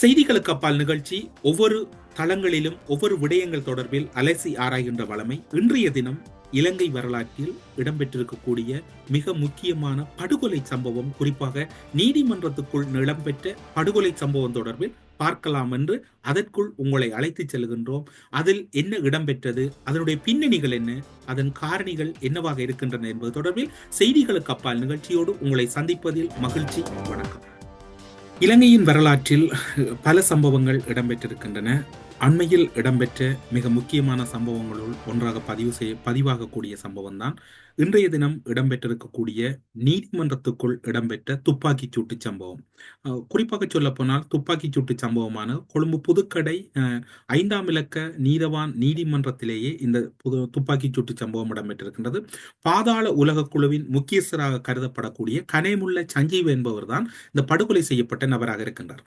செய்திகளுக்கு அப்பால் நிகழ்ச்சி ஒவ்வொரு தளங்களிலும் ஒவ்வொரு விடயங்கள் தொடர்பில் அலசி ஆராய்கின்ற வளமை இன்றைய தினம் இலங்கை வரலாற்றில் இடம்பெற்றிருக்கக்கூடிய மிக முக்கியமான படுகொலை சம்பவம் குறிப்பாக நீதிமன்றத்துக்குள் இடம்பெற்ற படுகொலை சம்பவம் தொடர்பில் பார்க்கலாம் என்று அதற்குள் உங்களை அழைத்துச் செல்கின்றோம். அதில் என்ன இடம்பெற்றது அதனுடைய பின்னணிகள் என்ன அதன் காரணிகள் என்னவாக இருக்கின்றன என்பது தொடர்பில் செய்திகளுக்கு அப்பால் நிகழ்ச்சியோடு உங்களை சந்திப்பதில் மகிழ்ச்சி. வணக்கம். இலங்கையின் வரலாற்றில் பல சம்பவங்கள் இடம்பெற்றிருக்கின்றன. அண்மையில் இடம்பெற்ற மிக முக்கியமான சம்பவங்களுள் ஒன்றாக பதிவு செய்ய பதிவாகக்கூடிய சம்பவம் தான் இன்றைய தினம் இடம்பெற்றிருக்கக்கூடிய நீதிமன்றத்துக்குள் இடம்பெற்ற துப்பாக்கிச் சூட்டு சம்பவம். குறிப்பாக சொல்ல போனால் துப்பாக்கிச் சூட்டு சம்பவமான கொழும்பு புதுக்கடை ஐந்தாம் இலக்க நீதவான் நீதிமன்றத்திலேயே இந்த புது துப்பாக்கிச் சூட்டு சம்பவம் இடம்பெற்றிருக்கின்றது. பாதாள உலக குழுவின் முக்கியஸ்தராக கருதப்படக்கூடிய கனேமுள்ள சஞ்சீவ் என்பவர்தான் இந்த படுகொலை செய்யப்பட்ட நபராக இருக்கின்றார்.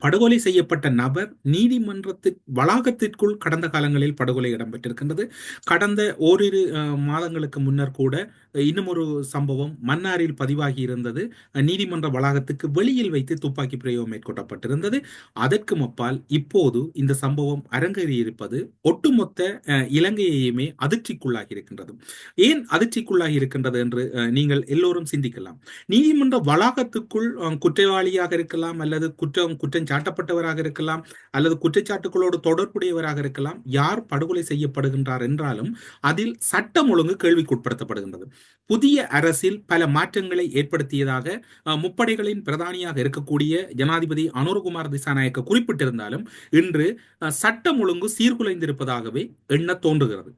படுகொலை செய்யப்பட்ட நபர் நீதிமன்றத்து வளாகத்திற்குள் கடந்த காலங்களில் படுகொலை இடம்பெற்றிருக்கின்றது. கடந்த ஓரிரு மாதங்களுக்கு முன்னர் கூட இன்னும் ஒரு சம்பவம் மன்னாரில் பதிவாகி இருந்தது. அஹ், நீதிமன்ற வளாகத்துக்கு வெளியில் வைத்து துப்பாக்கி பிரயோகம் மேற்கொள்ளப்பட்டிருந்தது. அதற்கு அப்பால் இப்போது இந்த சம்பவம் அரங்கேறி இருப்பது ஒட்டுமொத்த இலங்கையையுமே அதிர்ச்சிக்குள்ளாகி இருக்கின்றது. ஏன் அதிர்ச்சிக்குள்ளாகி இருக்கின்றது என்று நீங்கள் எல்லோரும் சிந்திக்கலாம். நீதிமன்ற வளாகத்துக்குள் குற்றவாளியாக இருக்கலாம் அல்லது குற்றம் குற்றம் சாட்டப்பட்டவராக இருக்கலாம் அல்லது குற்றச்சாட்டுகளோடு தொடர்புடையவராக இருக்கலாம் யார் படுகொலை செய்யப்படுகின்றார் என்றாலும் அதில் சட்டம் ஒழுங்கு கேள்விக்குட்படுத்தப்படுகின்றது. புதிய அரசில் பல மாற்றங்களை ஏற்படுத்தியதாக அஹ், முப்படைகளின் பிரதானியாக இருக்கக்கூடிய ஜனாதிபதி அனுரகுமார் திசாநாயக்க குறிப்பிட்டிருந்தாலும் இன்று சட்டம் ஒழுங்கு சீர்குலைந்திருப்பதாகவே எண்ண தோன்றுகிறது.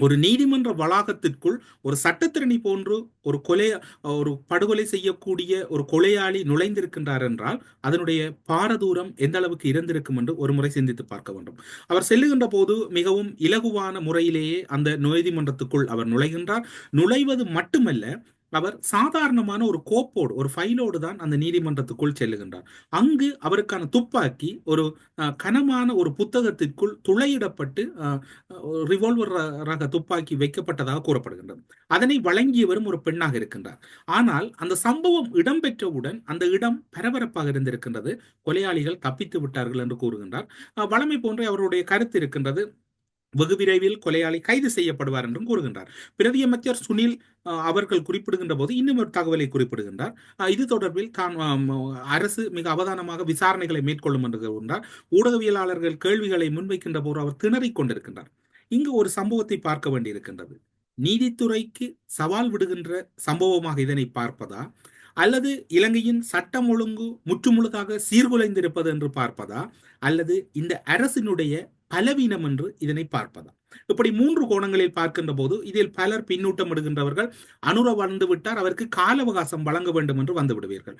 ஒரு நீதிமன்ற வளாகத்திற்குள் ஒரு சட்டத்திரணி போன்று ஒரு கொலை ஒரு படுகொலை செய்யக்கூடிய ஒரு கொலையாளி நுழைந்திருக்கின்றார் என்றால் அதனுடைய பாரதூரம் எந்த அளவுக்கு இருந்திருக்கும் என்று ஒரு முறை சிந்தித்து பார்க்க வேண்டும். அவர் செல்லுகின்ற போது மிகவும் இலகுவான முறையிலேயே அந்த நீதிமன்றத்துக்குள் அவர் நுழைகின்றார். நுழைவது மட்டுமல்ல அவர் சாதாரணமான ஒரு கோப்போடு ஒரு ஃபைலோடு தான் அந்த நீதிமன்றத்துக்குள் செல்லுகின்றார். அங்கு அவருக்கான துப்பாக்கி ஒரு கனமான ஒரு புத்தகத்திற்குள் துளையிடப்பட்டு ரிவால்வர் ரக துப்பாக்கி வைக்கப்பட்டதாக கூறப்படுகின்றது. அதனை வழங்கியவரும் ஒரு பெண்ணாக இருக்கின்றார். ஆனால் அந்த சம்பவம் இடம்பெற்றவுடன் அந்த இடம் பரபரப்பாக இருந்திருக்கின்றது. கொலையாளிகள் தப்பித்து விட்டார்கள் என்று கூறுகின்றார். வளமை வழமை போன்றே அவருடைய கருத்து இருக்கின்றது. வெகு விரைவில் கொலையாளி கைது செய்யப்படுவார் என்றும் கூறுகின்றார். பிரதி அமைச்சர் சுனில் அவர்கள் குறிப்பிடுகின்ற போது இன்னும் ஒரு தகவலை குறிப்பிடுகின்றார். இது தொடர்பில் தான் அரசு மிக அவதானமாக விசாரணைகளை மேற்கொள்ளும் என்று கூறுகின்றார். ஊடகவியலாளர்கள் கேள்விகளை முன்வைக்கின்ற போது அவர் திணறிக் கொண்டிருக்கின்றார். இங்கு ஒரு சம்பவத்தை பார்க்க வேண்டியிருக்கின்றது. நீதித்துறைக்கு சவால் விடுகின்ற சம்பவமாக இதனை பார்ப்பதா? அல்லது இலங்கையின் சட்டம் ஒழுங்கு முற்றுமுழுதாக சீர்குலைந்திருப்பது என்று பார்ப்பதா? அல்லது இந்த அரசினுடைய பலவீனம் என்று இதனை பார்ப்பதா இப்படி மூன்று கோணங்களில் பார்க்கின்ற போது இதில் பலர் பின்னூட்டம் இடுகின்றவர்கள் அனுர வந்து விட்டார் அவருக்கு கால அவகாசம் வழங்க வேண்டும் என்று வந்து விடுவீர்கள்.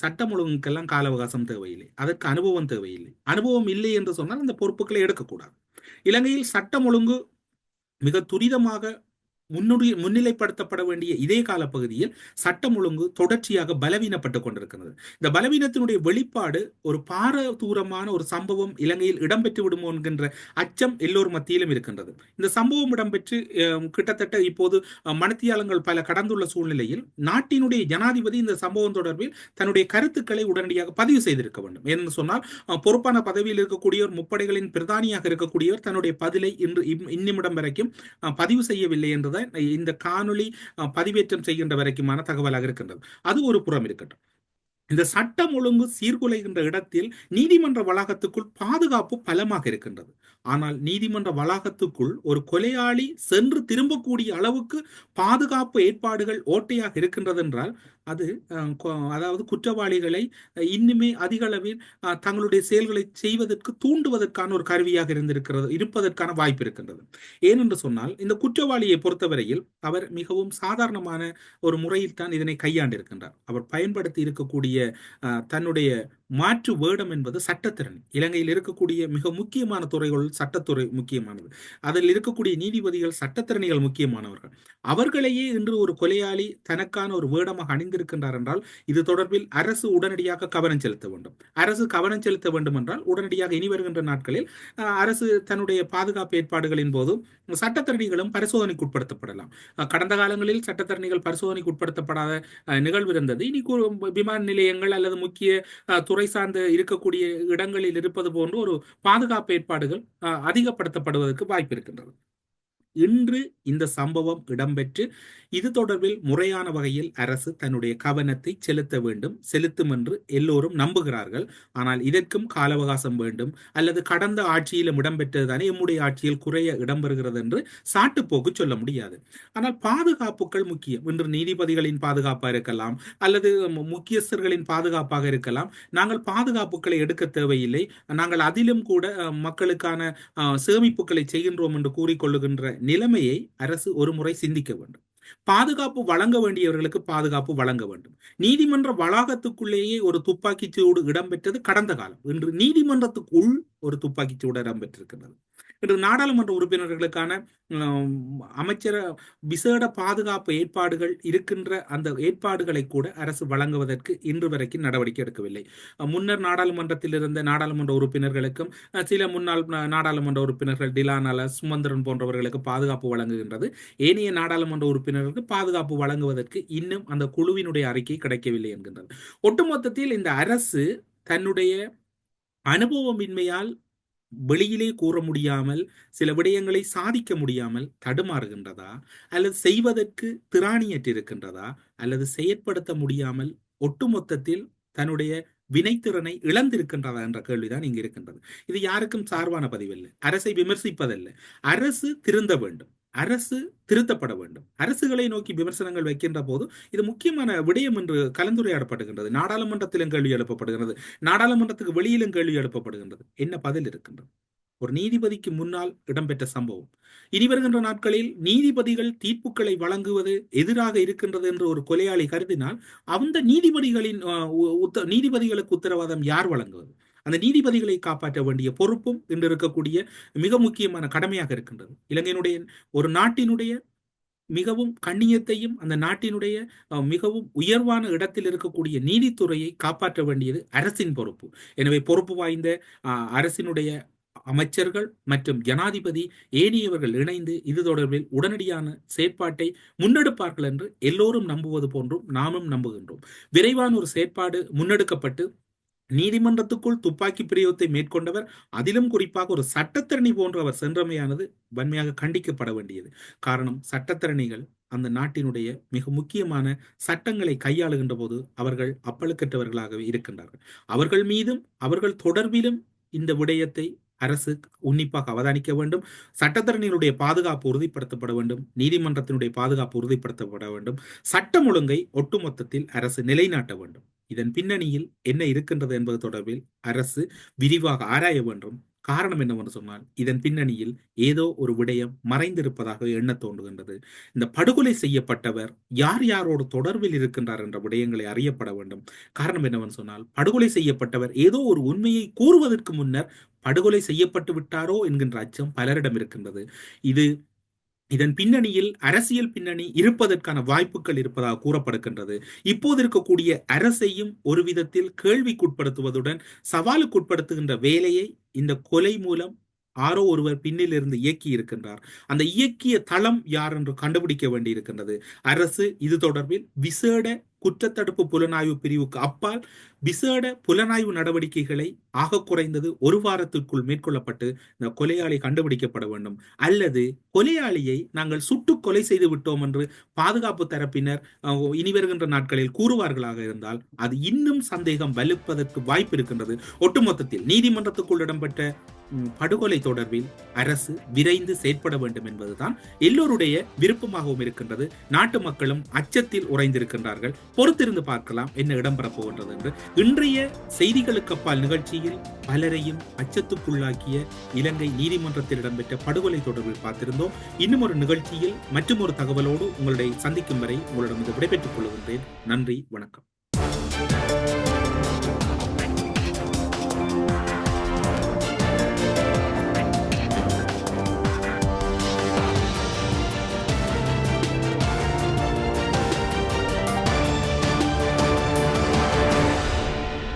சட்டம் ஒழுங்குக்கெல்லாம் கால அவகாசம் தேவையில்லை அதற்கு அனுபவம் தேவையில்லை. அனுபவம் இல்லை என்று சொன்னால் அந்த பொறுப்புகளை எடுக்கக்கூடாது. இலங்கையில் சட்டம் ஒழுங்கு மிக துரிதமாக முன்னுடைய முன்னிலைப்படுத்தப்பட வேண்டிய இதே கால பகுதியில் சட்டம் ஒழுங்கு தொடர்ச்சியாக பலவீனப்பட்டு கொண்டிருக்கிறது. இந்த பலவீனத்தினுடைய வெளிப்பாடு ஒரு பார தூரமான ஒரு சம்பவம் இலங்கையில் இடம்பெற்று விடுமோ என்கின்ற அச்சம் எல்லோர் மத்தியிலும் இருக்கின்றது. இந்த சம்பவம் இடம்பெற்று கிட்டத்தட்ட இப்போது மனத்தியாளங்கள் பல கடந்துள்ள சூழ்நிலையில் நாட்டினுடைய ஜனாதிபதி இந்த சம்பவம் தொடர்பில் தன்னுடைய கருத்துக்களை உடனடியாக பதிவு செய்திருக்க வேண்டும். என்று சொன்னால் பொறுப்பான பதவியில் இருக்கக்கூடியவர் முப்படைகளின் பிரதானியாக இருக்கக்கூடியவர் தன்னுடைய பதிலை இன்று இம்- இந்நிமிடம் வரைக்கும் பதிவு செய்யவில்லை என்றது என்றுதான் இந்த காணொளி பதிவேற்றம் செய்கின்ற வரைக்குமான தகவலாக இருக்கின்றது. அது ஒரு புறம் இருக்கட்டும். இந்த சட்டம் ஒழுங்கு சீர்குலைகின்ற இடத்தில் நீதிமன்ற வளாகத்துக்குள் பாதுகாப்பு பலமாக இருக்கின்றது. ஆனால் நீதிமன்ற வளாகத்துக்குள் ஒரு கொலையாளி சென்று திரும்பக்கூடிய அளவுக்கு பாதுகாப்பு ஏற்பாடுகள் ஓட்டையாக இருக்கின்றது என்றால் அது கொ- அதாவது குற்றவாளிகளை இன்னுமே அதிக அளவில் தங்களுடைய செயல்களை செய்வதற்கு தூண்டுவதற்கான ஒரு கருவியாக இருந்திருக்கிறது இருப்பதற்கான வாய்ப்பு இருக்கின்றது. ஏனென்று சொன்னால் இந்த குற்றவாளியை பொறுத்தவரையில் அவர் மிகவும் சாதாரணமான ஒரு முறையில் தான் இதனை கையாண்டிருக்கின்றார். அவர் பயன்படுத்தி இருக்கக்கூடிய தன்னுடைய மாற்று வேடம் என்பது சட்டத்திறன். இலங்கையில் இருக்கக்கூடிய மிக முக்கியமான துறைகள் சட்டத்துறை முக்கியமானது. அதில் இருக்கக்கூடிய நீதிபதிகள் சட்டத்திறனிகள் முக்கியமானவர்கள். அவர்களையே இன்று ஒரு கொலையாளி தனக்கான ஒரு வேடமாக அணிந்திருக்கின்றார் என்றால் இது தொடர்பில் அரசு உடனடியாக கவனம் செலுத்த வேண்டும். அரசு கவனம் செலுத்த வேண்டும் என்றால் உடனடியாக இனி வருகின்ற நாட்களில் அரசு தன்னுடைய பாதுகாப்பு ஏற்பாடுகளின் போது சட்டத்திறனிகளும் பரிசோதனைக்கு உட்படுத்தப்படலாம் கடந்த காலங்களில் சட்டத்திறனிகள் பரிசோதனைக்கு உட்படுத்தப்படாத நிகழ்வு இருந்தது. இனி விமான நிலையங்கள் அல்லது முக்கிய துறை துறை சார்ந்து இருக்கக்கூடிய இடங்களில் இருப்பது போன்று ஒரு பாதுகாப்பு ஏற்பாடுகள் அஹ், அதிகப்படுத்தப்படுவதற்கு வாய்ப்பு இருக்கின்றது. இன்று இந்த சம்பவம் இடம்பெற்று இது தொடர்பில் முறையான வகையில் அரசு தன்னுடைய கவனத்தை செலுத்த வேண்டும் செலுத்தும் என்று எல்லோரும் நம்புகிறார்கள். ஆனால் இதற்கும் கால அவகாசம் வேண்டும். அல்லது கடந்த ஆட்சியிலும் இடம்பெற்றதுதானே எம்முடைய ஆட்சியில் குறைய இடம்பெறுகிறது என்று சாட்டுப்போக்கு சொல்ல முடியாது. ஆனால் பாதுகாப்புகள் முக்கியம். இன்று நீதிபதிகளின் பாதுகாப்பாக இருக்கலாம் அல்லது முக்கியஸ்தர்களின் பாதுகாப்பாக இருக்கலாம். நாங்கள் பாதுகாப்புகளை எடுக்க தேவையில்லை. நாங்கள் அதிலும் கூட மக்களுக்கான அஹ், சேமிப்புகளை செய்கின்றோம் என்று கூறிக்கொள்ளுகின்ற நிலைமையை அரசு ஒருமுறை சிந்திக்க வேண்டும். பாதுகாப்பு வழங்க வேண்டியவர்களுக்கு பாதுகாப்பு வழங்க வேண்டும். நீதிமன்ற வளாகத்துக்குள்ளேயே ஒரு துப்பாக்கிச்சூடு இடம்பெற்றது கடந்த காலம். இன்று நீதிமன்றத்துக்குள் ஒரு துப்பாக்கிச்சூடு இடம்பெற்றிருக்கிறது நாடாளுமன்ற உறுப்பினர்களுக்கான அமைச்சர விசேட பாதுகாப்பு ஏற்பாடுகள் இருக்கின்ற அந்த ஏற்பாடுகளை கூட அரசு வழங்குவதற்கு இன்று வரைக்கும் நடவடிக்கை எடுக்கவில்லை. முன்னர் நாடாளுமன்றத்தில் இருந்த நாடாளுமன்ற உறுப்பினர்களுக்கும் சில முன்னாள் நாடாளுமன்ற உறுப்பினர்கள் டிலானல சுமந்திரன் போன்றவர்களுக்கு பாதுகாப்பு வழங்குகின்றது. ஏனைய நாடாளுமன்ற உறுப்பினர்களுக்கு பாதுகாப்பு வழங்குவதற்கு இன்னும் அந்த குழுவினுடைய அறிக்கை கிடைக்கவில்லை என்கின்றது. ஒட்டுமொத்தத்தில் இந்த அரசு தன்னுடைய அனுபவமின்மையால் வெளியிலே கூற முடியாமல் சில விடயங்களை சாதிக்க முடியாமல் தடுமாறுகின்றதா? அல்லது செய்வதற்கு திராணியற்றிருக்கின்றதா? அல்லது செயற்படுத்த முடியாமல் ஒட்டுமொத்தத்தில் தன்னுடைய வினைத்திறனை இழந்திருக்கின்றதா என்ற கேள்விதான் இங்கு இருக்கின்றது. இது யாருக்கும் சார்பான பதிவில்லை. அரசை விமர்சிப்பதல்ல. அரசு திருந்த வேண்டும். அரசு திருத்தப்பட வேண்டும். அரசுகளை நோக்கி விமர்சனங்கள் வைக்கின்ற போது இது முக்கியமான விடயம் என்று கலந்துரையாடப்படுகின்றது. நாடாளுமன்றத்திலும் கேள்வி எழுப்பப்படுகிறது நாடாளுமன்றத்துக்கு வெளியிலும் கேள்வி எழுப்பப்படுகின்றது. என்ன பதில் இருக்கின்றது? ஒரு நீதிபதிக்கு முன்னால் இடம்பெற்ற சம்பவம். இனி வருகின்ற நாட்களில் நீதிபதிகள் தீர்ப்புகளை வழங்குவது எதிராக இருக்கின்றது என்று ஒரு கொலையாளி கருதினால் அந்த நீதிபதிகளின் நீதிபதிகளுக்கு உத்தரவாதம் யார் வழங்குவது? அந்த நீதிபதிகளை காப்பாற்ற வேண்டிய பொறுப்பும் இன்று இருக்கக்கூடிய மிக முக்கியமான கடமையாக இருக்கின்றது. இலங்கையினுடைய ஒரு நாட்டினுடைய மிகவும் கண்ணியத்தையும் அந்த நாட்டினுடைய மிகவும் உயர்வான இடத்தில் இருக்கக்கூடிய நீதித்துறையை காப்பாற்ற வேண்டியது அரசின் பொறுப்பு. எனவே பொறுப்பு வாய்ந்த அரசினுடைய அமைச்சர்கள் மற்றும் ஜனாதிபதி ஏனியவர்கள் இணைந்து இது தொடர்பில் உடனடியான செயற்பாட்டை முன்னெடுப்பார்கள் என்று எல்லோரும் நம்புவது போன்றும் நாமும் நம்புகின்றோம். விரைவான ஒரு செயற்பாடு முன்னெடுக்கப்பட்டு நீதிமன்றத்துக்குள் துப்பாக்கி பிரயோகத்தை மேற்கொண்டவர் அதிலும் குறிப்பாக ஒரு சட்டத்தரணி போன்ற அவர் சென்றமையானது வன்மையாக கண்டிக்கப்பட வேண்டியது. காரணம் சட்டத்தரணிகள் அந்த நாட்டினுடைய மிக முக்கியமான சட்டங்களை கையாளுகின்ற போது அவர்கள் அப்பழுக்கற்றவர்களாகவே இருக்கின்றார்கள். அவர்கள் மீதும் அவர்கள் தொடர்பிலும் இந்த விடயத்தை அரசு உன்னிப்பாக அவதானிக்க வேண்டும். சட்டத்தரணிகளுடைய பாதுகாப்பு உறுதிப்படுத்தப்பட வேண்டும். நீதிமன்றத்தினுடைய பாதுகாப்பு உறுதிப்படுத்தப்பட வேண்டும். சட்டம் ஒழுங்கை ஒட்டுமொத்தத்தில் அரசு நிலைநாட்ட வேண்டும். இதன் பின்னணியில் என்ன இருக்கின்றது என்பது தொடர்பில் அரசு விரிவாக ஆராய வேண்டும். காரணம் என்னவென்று சொன்னால் இதன் பின்னணியில் ஏதோ ஒரு விடயம் மறைந்திருப்பதாக எண்ண தோன்றுகின்றது. இந்த படுகொலை செய்யப்பட்டவர் யார் யாரோடு தொடர்பில் இருக்கின்றார் என்ற விடயங்களை அறியப்பட வேண்டும். காரணம் என்னவென்று சொன்னால் படுகொலை செய்யப்பட்டவர் ஏதோ ஒரு உண்மையை கூறுவதற்கு முன்னர் படுகொலை செய்யப்பட்டு விட்டாரோ என்கின்ற அச்சம் பலரிடம் இருக்கின்றது. இது இதன் பின்னணியில் அரசியல் பின்னணி இருப்பதற்கான வாய்ப்புகள் இருப்பதாக கூறப்படுகின்றது. இப்போது இருக்கக்கூடிய அரசையும் ஒரு விதத்தில் கேள்விக்குட்படுத்துவதுடன் சவாலுக்குட்படுத்துகின்ற வேலையை இந்த கொலை மூலம் ஆரோ ஒருவர் பின்னில் இருந்து இயக்கி இருக்கின்றார் அந்த இயக்கிய தளம் யார் என்று கண்டுபிடிக்க வேண்டியிருக்கின்றது. அரசு இது தொடர்பில் விசேட குற்றத்தடுப்பு புலனாய்வு பிரிவுக்கு அப்பால் விசேட புலனாய்வு நடவடிக்கைகளை ஆக குறைந்தது ஒரு வாரத்திற்குள் மேற்கொள்ளப்பட்டு இந்த கொலையாளி கண்டுபிடிக்கப்பட வேண்டும். அல்லது கொலையாளியை நாங்கள் சுட்டு கொலை செய்து விட்டோம் என்று பாதுகாப்பு தரப்பினர் இனி வருகின்ற நாட்களில் கூறுவார்களாக இருந்தால் அது இன்னும் சந்தேகம் வலுப்பதற்கு வாய்ப்பு இருக்கின்றது. ஒட்டுமொத்தத்தில் நீதிமன்றத்துக்குள் இடம்பெற்ற படுகொலை தொடர்பில் அரசு விரைந்து செயற்பட வேண்டும் என்பதுதான் எல்லோருடைய விருப்பமாகவும் இருக்கின்றது. நாட்டு மக்களும் அச்சத்தில் உறைந்திருக்கின்றார்கள். பொறுத்திருந்து பார்க்கலாம் என்ன இடம்பெறப் போகின்றது என்று. இன்றைய செய்திகளுக்கு அப்பால் நிகழ்ச்சியில் பலரையும் அச்சத்துக்குள்ளாக்கிய இலங்கை நீதிமன்றத்தில் இடம்பெற்ற படுகொலை தொடர்பில் பார்த்திருந்தோம். இன்னும் ஒரு நிகழ்ச்சியில் மற்றும் ஒரு தகவலோடு உங்களுடைய சந்திக்கும் வரை உங்களிடம் விடைபெற்றுக் கொள்கின்றேன். நன்றி வணக்கம்.